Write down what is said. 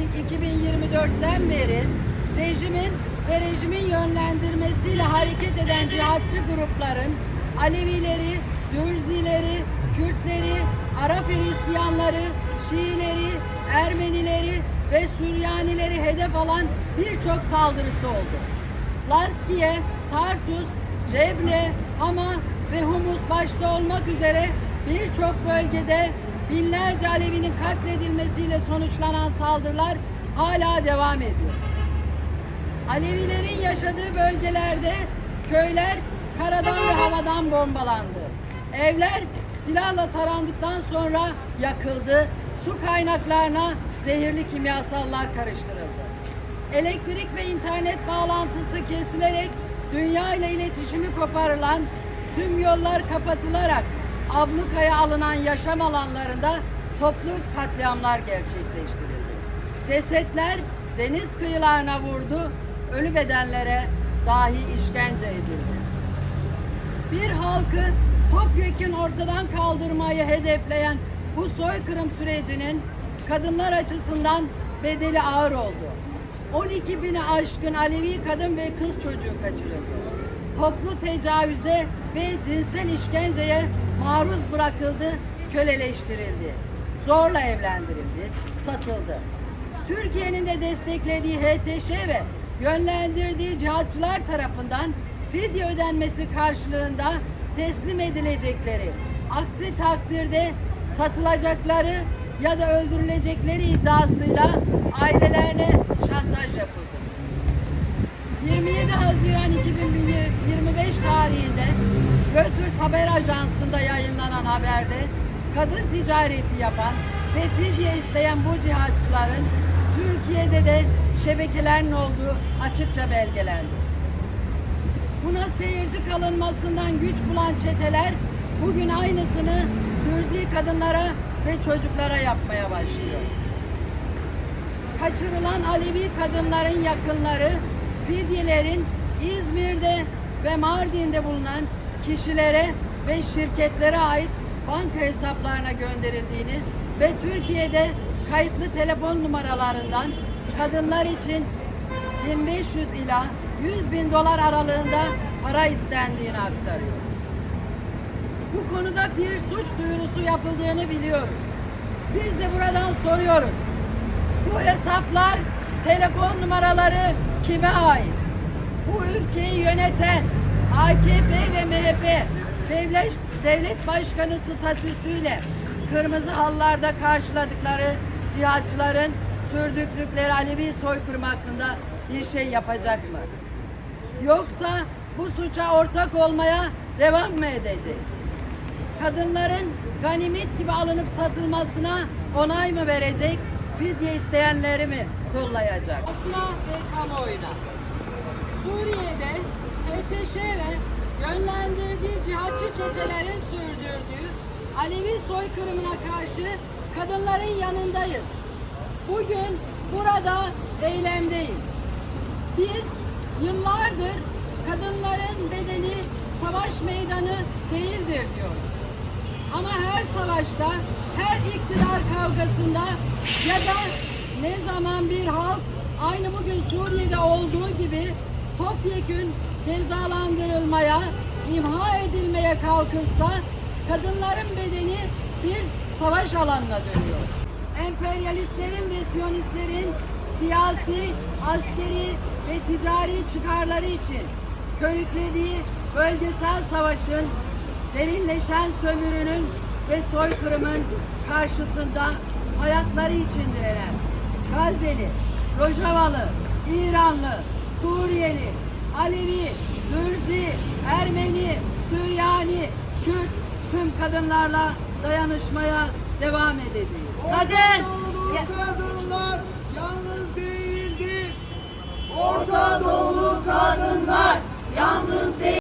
1954'ten beri rejimin ve rejimin yönlendirmesiyle hareket eden cihatçı grupların Alevileri, Dürzileri, Kürtleri, Arap Hristiyanları, Şiileri, Ermenileri ve Süryanileri hedef alan birçok saldırısı oldu. Laskiye, Tartus, Ceble, Hama ve Humus başta olmak üzere birçok bölgede binlerce Alevinin katledilmesiyle sonuçlanan saldırılar hala devam ediyor. Alevilerin yaşadığı bölgelerde köyler karadan ve havadan bombalandı. Evler silahla tarandıktan sonra yakıldı. Su kaynaklarına zehirli kimyasallar karıştırıldı. Elektrik ve internet bağlantısı kesilerek dünya ile iletişimi koparılan tüm yollar kapatılarak ablukaya alınan yaşam alanlarında toplu katliamlar gerçekleştirildi. Cesetler deniz kıyılarına vurdu, ölü bedenlere dahi işkence edildi. Bir halkı topyekun ortadan kaldırmayı hedefleyen bu soykırım sürecinin kadınlar açısından bedeli ağır oldu. 12 bini aşkın Alevi kadın ve kız çocuğu kaçırıldı. Toplu tecavüze ve cinsel işkenceye maruz bırakıldı, köleleştirildi. Zorla evlendirildi, satıldı. Türkiye'nin de desteklediği HTŞ ve yönlendirdiği cihatçılar tarafından fidye ödenmesi karşılığında teslim edilecekleri, aksi takdirde satılacakları ya da öldürülecekleri iddiasıyla ailelerine haberde kadın ticareti yapan ve fidye isteyen bu cihatçıların Türkiye'de de şebekelerin olduğu açıkça belgelendi. Buna seyirci kalınmasından güç bulan çeteler bugün aynısını Dürzi kadınlara ve çocuklara yapmaya başlıyor. Kaçırılan Alevi kadınların yakınları fidyelerin İzmir'de ve Mardin'de bulunan kişilere ve şirketlere ait banka hesaplarına gönderildiğini ve Türkiye'de kayıtlı telefon numaralarından kadınlar için 1500 ila 100 bin dolar aralığında para istendiğini aktarıyor. Bu konuda bir suç duyurusu yapıldığını biliyoruz. Biz de buradan soruyoruz. Bu hesaplar, telefon numaraları kime ait? Bu ülkeyi yöneten AKP ve MHP devlet, devlet başkanı statüsüyle kırmızı hallarda karşıladıkları cihatçıların sürdürdükleri Alevi soykırım hakkında bir şey yapacak mı? Yoksa bu suça ortak olmaya devam mı edecek? Kadınların ganimet gibi alınıp satılmasına onay mı verecek? Fidye isteyenleri mi kollayacak? Basına ve kamuoyuna. Suriye'de HTŞ ve yönlendirdiği cihatçı çetelerin sürdürdüğü Alevi soykırımına karşı kadınların yanındayız. Bugün burada eylemdeyiz. Biz yıllardır kadınların bedeni savaş meydanı değildir diyoruz. Ama her savaşta, her iktidar kavgasında ya da ne zaman bir halk aynı bugün Suriye'de olduğu gibi topyekün cezalandırılmaya, imha edilmeye kalkılsa kadınların bedeni bir savaş alanına dönüyor. Emperyalistlerin ve siyonistlerin siyasi, askeri ve ticari çıkarları için körüklediği bölgesel savaşın derinleşen sömürünün ve soykırımın karşısında hayatları için direnen Gazeli, Rojavalı, İranlı, Suriyeli, Alevi, Dürzi, Ermeni, Süryani, Kürt tüm kadınlarla dayanışmaya devam edeceğiz. Kadın! Kadınlar yalnız değildir. Orta Doğulu kadınlar yalnız değil.